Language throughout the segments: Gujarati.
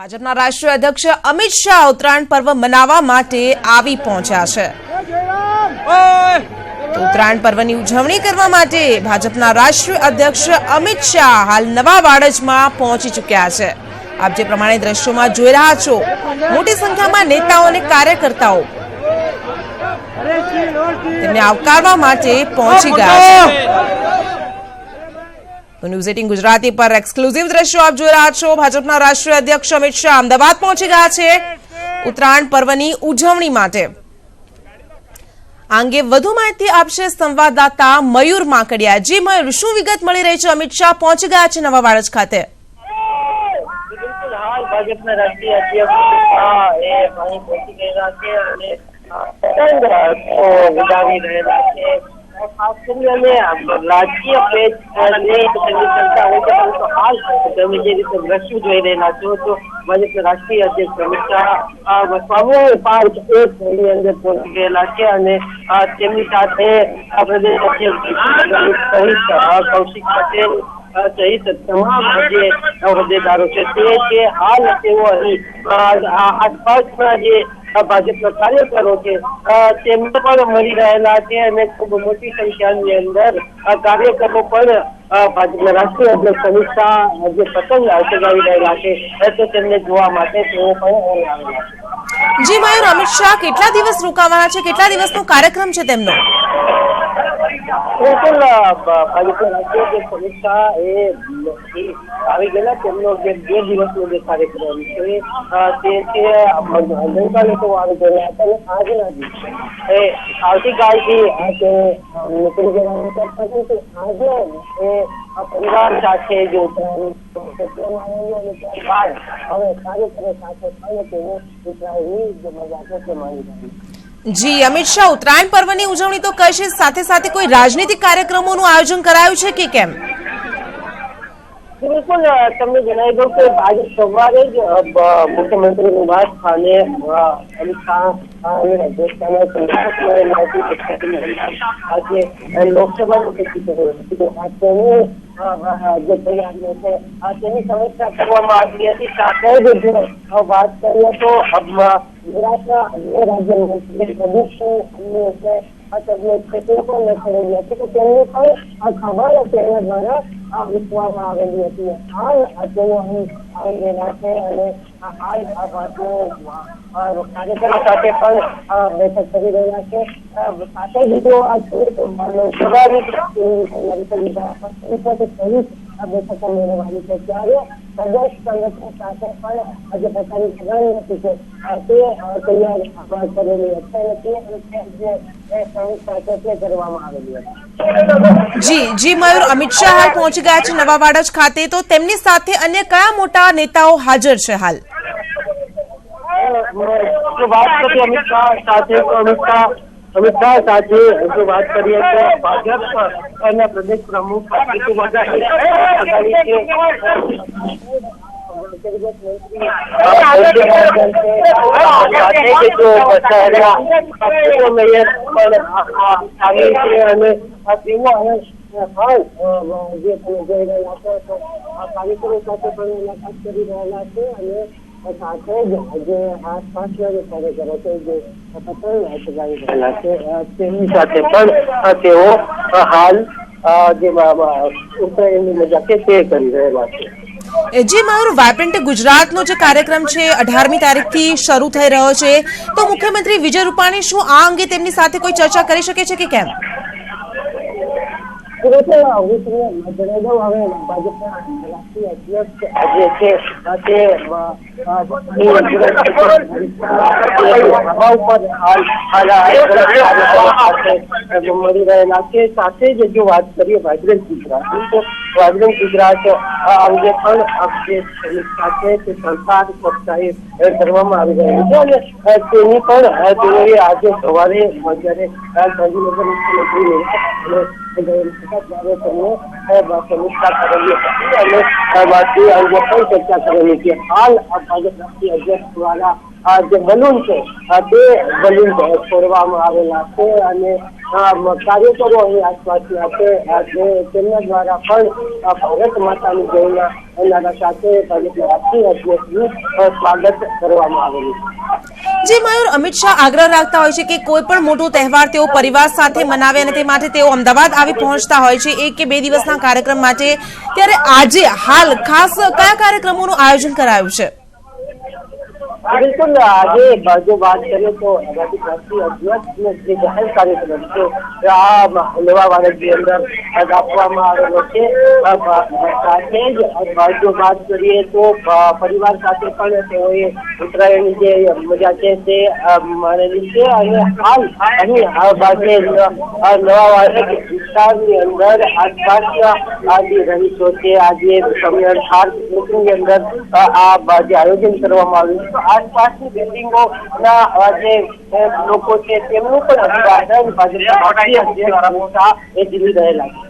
ભાજપના રાષ્ટ્રીય અધ્યક્ષ અમિત શાહ ઉત્તરાયણ પર્વ મનાવવા માટે આવી પહોંચ્યા છે. ઉત્તરાયણ પર્વની ઉજવણી કરવા માટે ભાજપના રાષ્ટ્રીય અધ્યક્ષ અમિત શાહ હાલ નવા વાડજમાં પહોંચી ચૂક્યા છે. આપ જે પ્રમાણે દ્રશ્યોમાં જોઈ રહ્યા છો, મોટી સંખ્યામાં નેતાઓ અને કાર્યકર્તાઓ તેમને આવકારવા માટે પહોંચી ગયા છે. તો ન્યૂઝ એટીન ગુજરાતી પર એક્સક્લુઝિવ દ્રશ્યો આપ જોઈ રહ્યા છો. ભાજપના રાષ્ટ્રીય અધ્યક્ષ અમિત શાહ અમદાવાદ પહોંચી ગયા છે ઉત્તરાયણ પર્વની ઉજવણી માટે. આ અંગે વધુ માહિતી આપશે સંવાદદાતા મયુર માકડિયા. જી મયુર, શું વિગત મળી રહી છે? અમિત શાહ પહોંચી ગયા છે નવા વાડજ ખાતે. ભાજપના રાષ્ટ્રીય અધ્યક્ષ ખાસ કરીને રાજકીય પેજ ને તેમની ચર્ચા હોય છે પરંતુ હાલ તમે જે રીતે દ્રશ્યો જોઈ રહેલા છો તો ભાજપના રાષ્ટ્રીય અધ્યક્ષ અમિત શાહ સામૂહિક પાંચ એક ની અંદર પહોંચી ગયેલા છે અને તેમની સાથે પ્રદેશ અધ્યક્ષ સહિત કૌશિક પટેલ સહિત તમામ જે હોદ્દેદારો છે તે હાલ તેઓ અહીં આસપાસના જે ભાજપના કાર્યકરો છે. તેમને પણ મળી રહેલા છે અને ખૂબ મોટી સંખ્યાની અંદર કાર્યકરો પણ ભાજપના રાષ્ટ્રીય અધ્યક્ષ અમિત શાહ, જે પતંગ ચગાવી રહેલા છે તો તેમને જોવા માટે તેઓ પણ આવેલા છે. જી મયુર અમિત શાહ, કેટલા દિવસ રોકાવાના છે? કેટલા દિવસનો કાર્યક્રમ છે તેમનો? બિલકુલ અમિત શાહ એ આ આજે પરિવાર સાથે જે આવેલું ત્યારબાદ હવે કાર્યક્રમ સાથે પણ તેઓ ઉત્તરાયણની જે મજા છે, તે જી, અમિત શાહ, ઉત્તરાયણ પર્વની ઉજવણી તો કરશે સાથે સાથે કોઈ રાજનીતિક કાર્યક્રમોનું આયોજન કરાયું છે કે કેમ? બિલકુલ તમને જણાવી દઉં કે આજે સવારે જ મુખ્યમંત્રી નિવાસ સ્થાને અમિત શાહ આજે લોકસભાની. આ તેની સમીક્ષા કરવામાં આવી હતી. સાથે જ વાત કરીએ તો ગુજરાતના અન્ય રાજ્યમંત્રી પ્રદીપસિંહ છે, આ તેમને ખેતી પણ લખેલી હતી કે તેમની પણ આ ખબર તેના દ્વારા આવેલી હતી છે અને હાલ અ, સાથે પણ બેઠક કરી રહ્યા છે સાથે જ જો આ છે. આ બેઠકો મેળવવાની છે ત્યારે પ્રદેશ સંગઠન સાથે પણ આજે પોતાની સભાની હતી અ, તે તૈયાર કરેલી હતી અને તે સાથે કરવામાં આવેલી હતી જી જી, મયુર, અમિત શાહ હાલ પહોંચી ગયા છે નવા વાડજ ખાતે. તો તેમની સાથે અન્ય કયા મોટા નેતાઓ હાજર છે હાલ? વાત કરીએ અમિત શાહ સાથે અમિત શાહ અમિત શાહ સાથે વાત કરીએ તો ભાજપ અને પ્રદેશ પ્રમુખ અને સાથે જ આસપાસના જે જે પતંગ ચગાવી રહેલા છે તેમની સાથે પણ તેઓ હાલ જે ઉત્તરાયણની મજા છે તે કરી રહેલા છે. જી મયુર વાયબ્રન્ટ ગુજરાતનો જે કાર્યક્રમ છે, અઢારમી તારીખથી શરૂ થઈ રહ્યો છે. તો મુખ્યમંત્રી વિજય રૂપાણી શું આ અંગે તેમની સાથે કોઈ ચર્ચા કરી શકે છે કે કેમ? મળી રહેલા છે. સાથે જ જો વાત કરીએ વાઇબ્રન્ટ ગુજરાતની, તો વાઇબ્રન્ટ ગુજરાત અંગે પણ સાથે તે કક્ષાએ કરવામાં આવી રહ્યું છે. અને તેની પણ તેઓએ આજે સવારે જ્યારે ગાંધીનગર મુખ્યમંત્રી જે બલૂન છે તે બલૂન છોડવામાં આવેલા છે અને કાર્યકરો અહીં આસપાસના છે તેમના દ્વારા પણ ભારત માતાની જયના નારા સાથે ભાજપના રાષ્ટ્રીય અધ્યક્ષનું સ્વાગત કરવામાં આવેલું છે જે મયુર અમિત શાહ આગ્રહ રાખતા હોય છે કે કોઈ પણ મોટો તહેવાર તેઓ પરિવાર સાથે મનાવે અને તે માટે તેઓ અમદાવાદ આવી પહોંચતા હોય છે. એક કે બે દિવસના કાર્યક્રમ માટે ત્યારે આજે હાલ ખાસ કયા કાર્યક્રમોનું આયોજન કરાયું છે? બિલકુલ આજે જો વાત કરીએ તો ભાજપ રાષ્ટ્રીય અધ્યક્ષનો જે જાહેર કાર્યક્રમ છે આ ભારતની અંદર આપવામાં આવેલો છે. સાથે જ જો વાત કરીએ તો પરિવાર સાથે પણ તેઓએ ઉત્તરાયણની જે મજા છે તે અ, માણેલી છે અને હાલ અહીં આ બાજે અ, નવા ભારત વિસ્તારની અંદર આસપાસના જે રહીશો છે. આજે સંમેલન ખાસની અંદર આ જે આયોજન કરવામાં આવ્યું છે. તો આસપાસની બિલ્ડિંગોના જે લોકો છે, તેમનું પણ અભિવાદન ભાજપના એ જીવી રહેલા છે.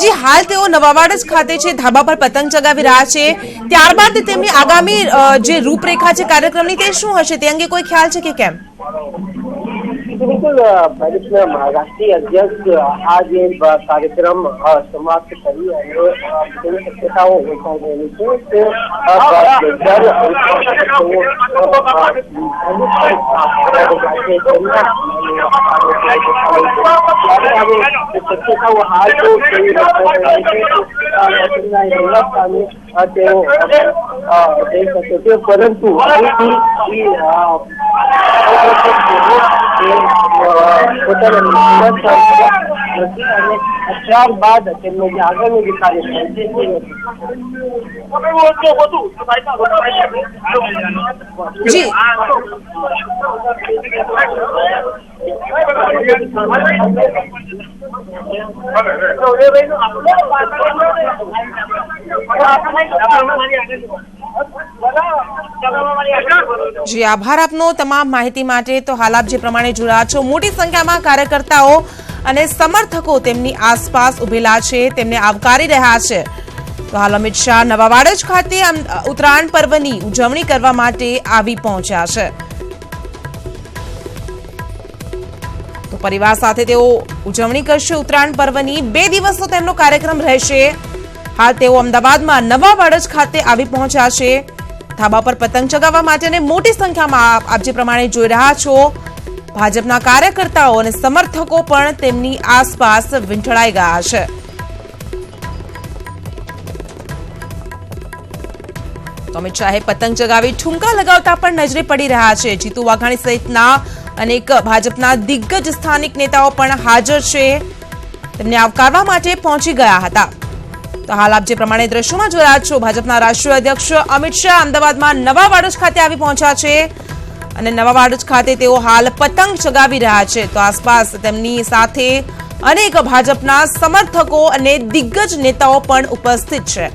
જી, હાલ તેઓ નવાવાડજ ખાતે છે, ધાબા પર પતંગ ચગાવી રહ્યા છે. ત્યારબાદ તેમની આગામી જે રૂપરેખા છે કાર્યક્રમની તે શું હશે તે અંગે કોઈ ખ્યાલ છે કે કેમ? બિલકુલ ભાજપના રાષ્ટ્રીય અધ્યક્ષ આ જે કાર્યક્રમ સમાપ્ત કરી અને તેની શક્યતાઓ વેચાઈ રહેલી છે તે તેઓ, શક્યતાઓ હાલ તો કેવી રીતે રહી છે તો, અ, તેમના રહેલા સ્થાને અ, તેઓ અ, જઈ શકે છે પરંતુ અહીંથી ઈ, અ, ત્યારબાદ તેમનો જે આગળનો જે કાર્યક્રમ છે? જી. જી આભાર આપનો તમામ માહિતી માટે. તો હાલ આપ જે પ્રમાણે જોયા છો મોટી સંખ્યામાં કાર્યકર્તાઓ અને સમર્થકો તેમની આસપાસ ઉભેલા છે, તેમને આવકારી રહ્યા છે. તો હાલ અમિત શાહ નવાવાડજ ખાતે ઉત્તરાયણ પર્વની ઉજવણી કરવા માટે આવી પહોંચ્યા છે. તો પરિવાર સાથે તેઓ ઉજવણી કરશે ઉત્તરાયણ પર્વની. બે દિવસનો તેમનો કાર્યક્રમ રહેશે. હાલ તેઓ અમદાવાદમાં નવા વાડજ ખાતે આવી પહોંચ્યા છે. ધાબા પર પતંગ ચગાવવા માટે અને મોટી સંખ્યામાં આપ જે પ્રમાણે જોઈ રહ્યા છો ભાજપના કાર્યકર્તાઓ અને સમર્થકો પણ તેમની આસપાસ વીંટળાઈ ગયા છે. અમિત શાહે પતંગ ચગાવી ઠુમકા લગાવતા પણ નજરે પડી રહ્યા છે. જીતુ વાઘાણી સહિતના અનેક ભાજપના દિગ્ગજ સ્થાનિક નેતાઓ પણ હાજર છે. તેમને આવકારવા માટે પહોંચી ગયા હતા. તો હાલ આપ જે પ્રમાણે દ્રશ્યોમાં જોયા છો, ભાજપના રાષ્ટ્રીય અધ્યક્ષ અમિત શાહ અમદાવાદમાં નવા વાડજ ખાતે આવી પહોંચ્યા છે. અને નવા વાડજ ખાતે તેઓ હાલ પતંગ ચગાવી રહ્યા છે. તો આસપાસ તેમની સાથે અનેક ભાજપના સમર્થકો અને દિગ્ગજ નેતાઓ પણ ઉપસ્થિત છે.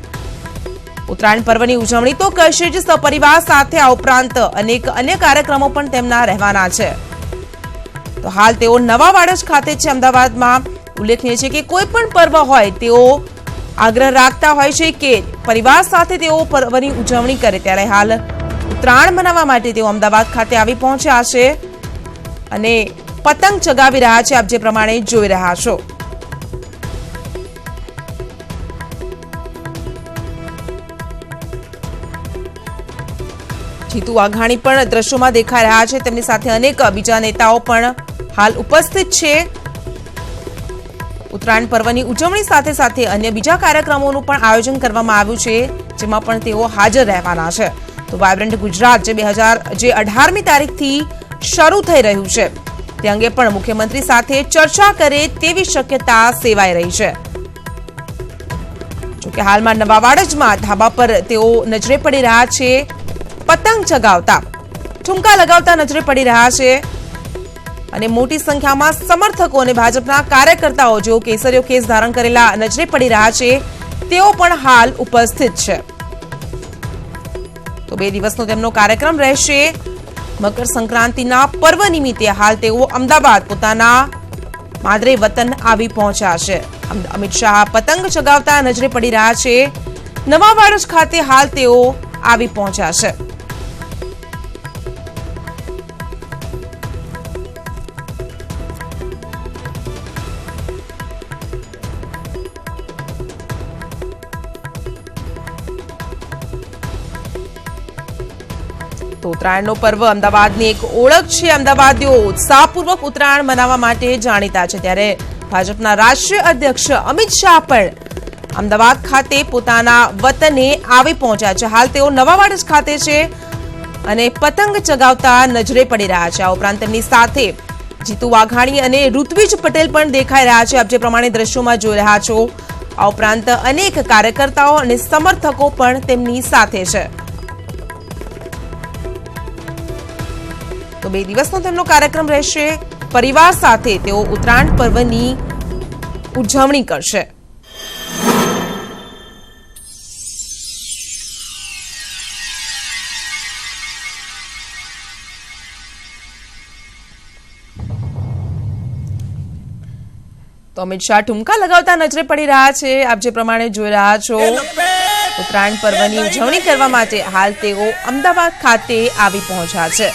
ઉત્તરાયણ પર્વની ઉજવણી તો કરશે જ સપરિવાર સાથે આ ઉપરાંત અનેક અન્ય કાર્યક્રમો પણ તેમના રહેવાના છે. તો હાલ તેઓ નવા વાડજ ખાતે છે. અમદાવાદમાં ઉલ્લેખનીય છે કે કોઈ પણ પર્વ હોય તેઓ આગ્રહ રાખતા હોય છે કે પરિવાર સાથે તેઓ પર્વની ઉજવણી કરે. ત્યારે હાલ ઉત્તરાયણ મનાવવા માટે તેઓ અમદાવાદ ખાતે આવી પહોંચ્યા છે અને પતંગ ચગાવી રહ્યા છે, આપ જે પ્રમાણે જોઈ રહ્યા છો. જીતુ વાઘાણી પણ દ્રશ્યોમાં દેખાઈ રહ્યા છે. તેમની સાથે અનેક બીજા નેતાઓ પણ હાલ ઉપસ્થિત છે. ઉત્તરાયણ પર્વની ઉજવણી સાથે સાથે અન્ય બીજા કાર્યક્રમોનું પણ આયોજન કરવામાં આવ્યું છે, જેમાં પણ તેઓ હાજર રહેવાના છે. તો વાયબ્રન્ટ ગુજરાત જે બે હજાર જે અઢારમી તારીખથી શરૂ થઈ રહ્યું છે. તે અંગે પણ મુખ્યમંત્રી સાથે ચર્ચા કરે તેવી શક્યતા સેવાઈ રહી છે. જોકે હાલમાં નવાવાડજમાં ધાબા પર તેઓ નજરે પડી રહ્યા છે, પતંગ ચગાવતા. ઠુમકા લગાવતા નજરે પડી રહ્યા છે. અને મોટી સંખ્યામાં સમર્થકો અને ભાજપના કાર્યકર્તાઓ જેઓ કેસરીઓ કેસ ધારણ કરેલા નજરે પડી રહ્યા છે, તેઓ પણ હાલ ઉપસ્થિત છે. તો બે દિવસનો તેમનો કાર્યક્રમ રહેશે. મકર સંક્રાંતિના પર્વ નિમિત્તે હાલ તેઓ અમદાવાદ પોતાના માદરે વતન આવી પહોંચ્યા છે. અમિત શાહ પતંગ ચગાવતા નજરે પડી રહ્યા છે. નવા વર્ષ ખાતે હાલ તેઓ આવી પહોંચ્યા છે. ઉત્તરાયણનો પર્વ અમદાવાદની એક ઓળખ છે. અમદાવાદીઓ ઉત્સાહપૂર્વક ઉત્તરાયણ મનાવવા માટે જાણીતા છે. ત્યારે ભાજપના રાષ્ટ્રીય અધ્યક્ષ અમિત શાહ પણ અમદાવાદ ખાતે પોતાના વતને આવી પહોંચ્યા છે. હાલ તેઓ નવાવાડજ ખાતે છે અને પતંગ ચગાવતા નજરે પડી રહ્યા છે. આ ઉપરાંત તેમની સાથે જીતુ વાઘાણી અને ઋત્વિજ પટેલ પણ દેખાઈ રહ્યા છે. આપ જે પ્રમાણે દ્રશ્યોમાં જોઈ રહ્યા છો, આ ઉપરાંત અનેક કાર્યકર્તાઓ અને સમર્થકો પણ તેમની સાથે છે. તો બે દિવસનો તેમનો કાર્યક્રમ રહેશે. પરિવાર સાથે તેઓ ઉત્તરાયણ પર્વની ઉજવણી કરશે. તો અમિત શાહ ઠુમકા લગાવતા નજરે પડી રહ્યા છે. આપ જે પ્રમાણે જોઈ રહ્યા છો, ઉત્તરાયણ પર્વની ઉજવણી કરવા માટે હાલ તેઓ અમદાવાદ ખાતે આવી પહોંચ્યા છે.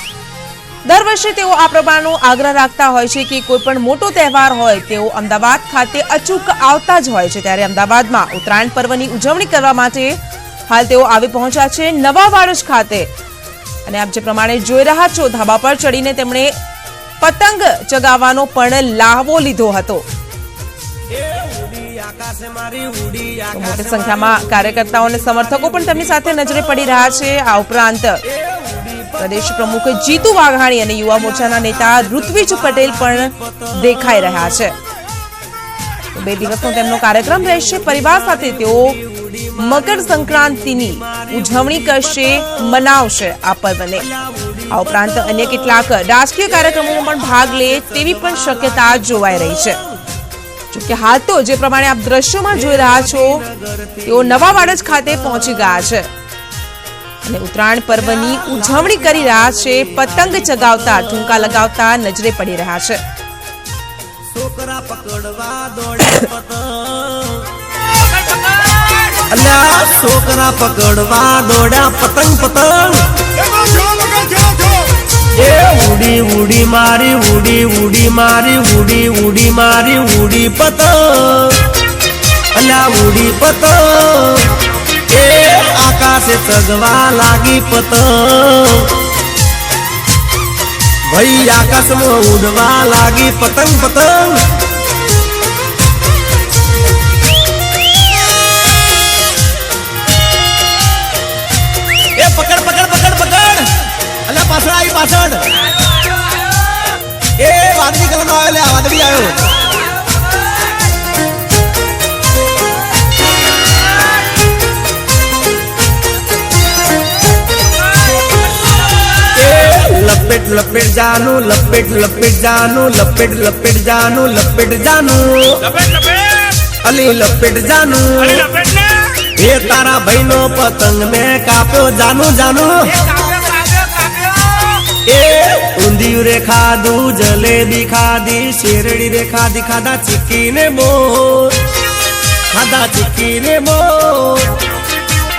દર વર્ષે તેઓ આ પ્રમાણનો આગ્રહ રાખતા હોય છે કે કોઈ પણ મોટો તહેવાર હોય, તેઓ અમદાવાદ ખાતે અચૂક આવતા જ હોય છે. ત્યારે અમદાવાદમાં ઉત્તરાયણ પર્વની ઉજવણી કરવા માટે હાલ તેઓ આવી પહોંચ્યા છે નવા વાડજ ખાતે. અને આપ જે પ્રમાણે જોઈ રહ્યા છો, ધાબા પર ચડીને તેમણે પતંગ ચગાવવાનો પણ લાહવો લીધો હતો. મોટી સંખ્યામાં કાર્યકર્તાઓ અને સમર્થકો પણ તેમની સાથે નજરે પડી રહ્યા છે. આ ઉપરાંત પ્રદેશ પ્રમુખ જીતુ વાઘાણી અને યુવા મોરચાના નેતા ઋત્વિજ પટેલ પણ દેખાઈ રહ્યા છે. બે દિવસનો તેમનો કાર્યક્રમ રહેશે. પરિવાર સાથે તેઓ મકર સંક્રાંતિની ઉજવણી કરશે, મનાવશે આ પર્વને. આ ઉપરાંત અન્ય કેટલાક રાજકીય કાર્યક્રમોમાં પણ ભાગ લે તેવી પણ શક્યતા જોવાઈ રહી છે. જોકે હાલ તો જે પ્રમાણે આપ દ્રશ્યોમાં જોઈ રહ્યા છો, તેઓ નવા વાડજ ખાતે પહોંચી ગયા છે. અને ઉત્તરાયણ પર્વની ઉજવણી કરી રહ્યા છે, પતંગ ચગાવતા ઠુંકા લગાવતા નજરે પડી રહ્યા છે. છોકરા પકડવા દોડ્યા પતંગ પતંગ. એ ઉડી ઉડી મારી, ઉડી ઉડી મારી, ઉડી ઉડી મારી, ઉડી પતંગ. અલ્યા, ઉડી પતંગ. એ આકાશે ચગવા લાગી પતંગ ભાઈ આકાશમાં ઉડવા લાગી પતંગ પતંગ. એ પકડ પકડ પકડ પકડ. અલ્યા, પાછળ આવી પાછળ. એ વાદળી કલર આવ્યો વાદળી આવ્યો લપેટ લપેટ જાનું લપેટ લપેટ જાનું લપેટ લપેટ જાનું લપેટ જાનું. અલી લપેટ જાનું. એ તારા ભાઈનો પતંગ મેં કાપ્યો જાનું જાનું. એ ઊંધિયું રે ખાધું જલેબી ખાધી શેરડી રે ખાધી ખાધા ચીકીને બો ખાધા ચીકી ને બો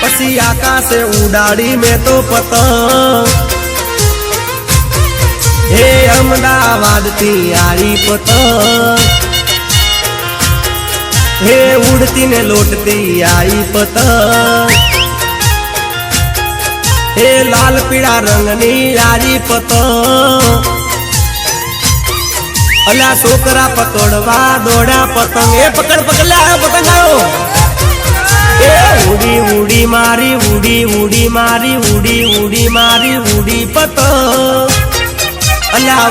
પછી આકાશે ઉડાડી મેં તો પતંગ. હે અમદાવાદથી આરી પતંગ. હે ઉડતી ને લોટતી આઈ પતંગ. હે લાલ પીળા રંગની આરી પતંગ. અલા છોકરા પકડવા દોડ્યા પતંગ. એ પકડ પકડ, લે પતંગ આવો ઉડી ઉડી મારી, ઉડી ઉડી મારી, ઉડી ઉડી મારી, ઉડી પતંગ. અલા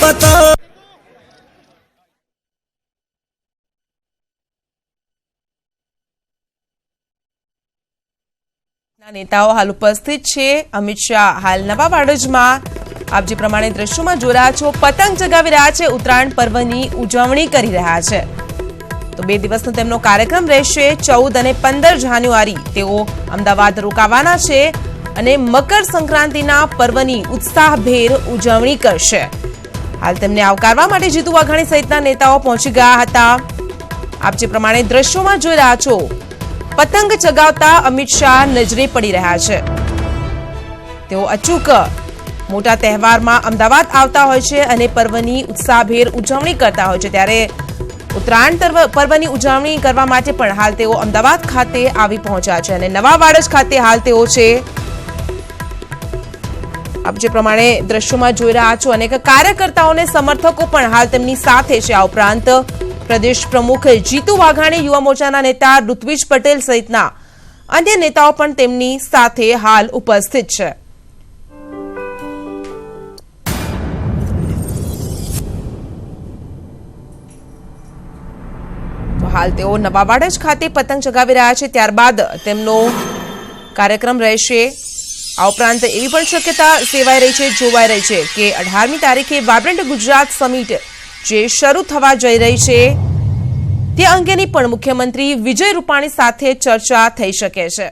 પતંગ નેતાઓ હાલ ઉપસ્થિત છે. અમિત શાહ હાલ નવા વાડજમાં. આપ જે પ્રમાણે દ્રશ્યોમાં જોઈ છો, પતંગ ચગાવી રહ્યા છે, ઉત્તરાયણ પર્વની ઉજવણી કરી રહ્યા છે. તો બે દિવસનો તેમનો કાર્યક્રમ રહેશે, ચૌદ અને પંદર જાન્યુઆરી. તેઓ અમદાવાદ રોકાવાના છે. અને મકર સંક્રાંતિના પર્વની ઉત્સાહભેર ઉજવણી કરશે. હાલ તેમને આવકારવા માટે જીતુ વાઘાણી સહિતના નેતાઓ પહોંચી ગયા હતા. આપ જે પ્રમાણે દ્રશ્યોમાં જોઈ રહ્યા છો, પતંગ ચગાવતા અમિત શાહ નજરે પડી રહ્યા છે. તેઓ અચૂક મોટા તહેવારમાં અમદાવાદ આવતા હોય છે અને પર્વની ઉત્સાહભેર ઉજવણી કરતા હોય છે. ત્યારે ઉત્તરાયણ પર્વની ઉજવણી કરવા માટે પણ હાલ તેઓ અમદાવાદ ખાતે આવી પહોંચ્યા છે અને નવા વાડજ ખાતે હાલ તેઓ છે. આપ જે પ્રમાણે દ્રશ્યોમાં જોઈ રહ્યા છો, અનેક કાર્યકર્તાઓને સમર્થકો પણ હાલ તેમની સાથે છે. આ ઉપરાંત પ્રદેશ પ્રમુખ જીતુ વાઘાણી, યુવા મોરચાના નેતા ઋત્વિજ પટેલ સહિતના અન્ય નેતાઓ પણ તેમની સાથે હાલ ઉપસ્થિત છે. હાલ તેઓ નવાવાડજ ખાતે પતંગ ચગાવી રહ્યા છે. ત્યારબાદ તેમનો કાર્યક્રમ રહેશે. આ ઉપરાંત એવી પણ શક્યતા સેવાઈ રહી છે, જોવાઈ રહી છે કે અઢારમી તારીખે વાયબ્રન્ટ ગુજરાત સમિટ જે શરૂ થવા જઈ રહી છે, તે અંગેની પણ મુખ્યમંત્રી વિજય રૂપાણી સાથે ચર્ચા થઈ શકે છે.